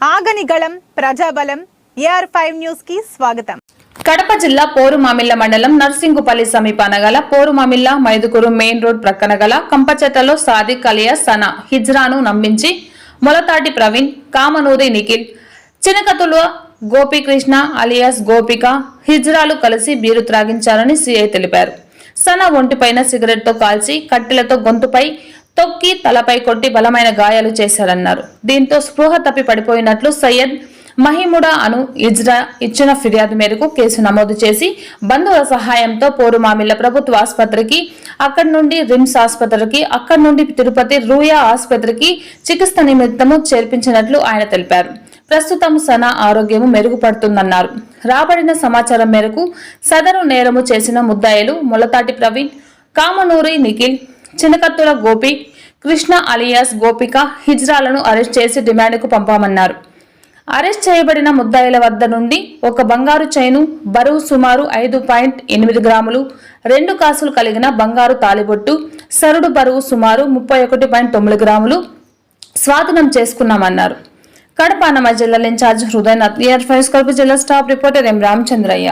ఆగనిగళం ప్రజాబలం AR five న్యూస్కి స్వాగతం. కడప జిల్లా పోరుమామిళ్ళ మండలం నర్సింగుపల్లి సమీపాన గల పోరుమామిళ్ళ మైదుకూరు మెయిన్ రోడ్ ప్రక్కన గల కంపచెట్టలో సాదిక్ అలియా సనా హిజ్రాను నమ్మించి మొలతాటి ప్రవీణ్ కామనూరి నిఖిల్ చినకతుల గోపీకృష్ణ అలియాస్ గోపిక హిజ్రాలు కలిసి బీరు త్రాగించారని సిఐ తెలిపారు. సన ఒంటిపైన సిగరెట్తో కాల్చి కట్టెలతో గొంతుపై తొక్కి తలపై కొట్టి బలమైన గాయాలు చేశారన్నారు. దీంతో స్పృహ తప్పి పడిపోయినట్లు సయ్యద్ మహిముడా అను ఇజ్రా ఇచ్చిన ఫిర్యాదు మేరకు కేసు నమోదు చేసి బంధువుల సహాయంతో పోరుమామిళ్ళ ప్రభుత్వ ఆసుపత్రికి అక్కడి నుండి రిమ్స్ ఆసుపత్రికి అక్కడి నుండి తిరుపతి రూయా ఆసుపత్రికి చికిత్స నిమిత్తము చేర్పించినట్లు ఆయన తెలిపారు. ప్రస్తుతం సనా ఆరోగ్యము మెరుగుపడుతుందన్నారు. రాబడిన సమాచారం మేరకు సదరు నేరము చేసిన ముద్దాయిలు ములతాటి ప్రవీణ్ కామనూరి నిఖిల్ చినకత్తుల గోపి కృష్ణ అలియాస్ గోపిక హిజ్రాలను అరెస్ట్ చేసి డిమాండ్కు పంపామన్నారు. అరెస్ట్ చేయబడిన ముద్దాయిల వద్ద నుండి ఒక బంగారు చైను బరువు సుమారు ఐదు పాయింట్ ఎనిమిది గ్రాములు రెండు కాసులు కలిగిన బంగారు తాలిబొట్టు సరుడు బరువు సుమారు ముప్పై ఒకటి పాయింట్ తొమ్మిది గ్రాములు స్వాధీనం చేసుకున్నామన్నారు. కడప అన్నమ జిల్లా ఇన్ఛార్జ్ హృదయనాథ్ ఇయర్ ఫైవ్స్ జిల్లా స్టాఫ్ రిపోర్టర్ ఎం రామచంద్రయ్య.